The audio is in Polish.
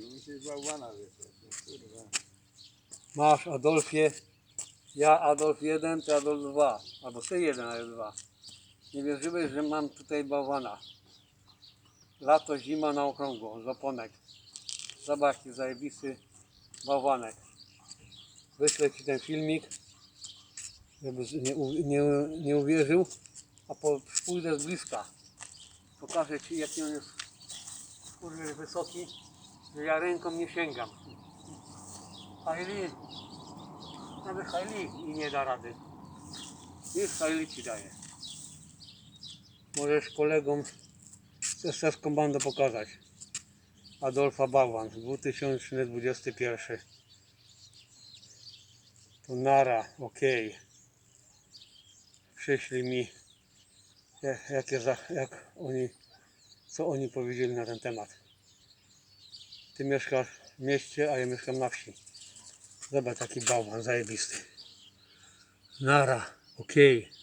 Musisz bałwana kurwa. Masz Adolfie, ja Adolf 1, ty Adolf 2, albo ty 1, a ja 2. Nie wierzyłeś, że mam tutaj bałwana. Lato, zima na okrągło, z oponek. Zobacz, zajebisty bałwanek. Wyślę ci ten filmik, żebyś nie, nie, nie uwierzył, a po, pójdę z bliska. Pokażę ci, jaki on jest kurde wysoki, że ja ręką nie sięgam. Haili, nawet Haili i nie da rady. Już Haili ci daje. Możesz kolegom SS Kommando pokazać. Adolfa Bałwan, 2021. To nara, okej. Przyszli mi, jak, za, jak oni, co oni powiedzieli na ten temat. Ty mieszkasz w mieście, a ja mieszkam na wsi. Zobacz taki bałwan zajebisty. Nara, okej.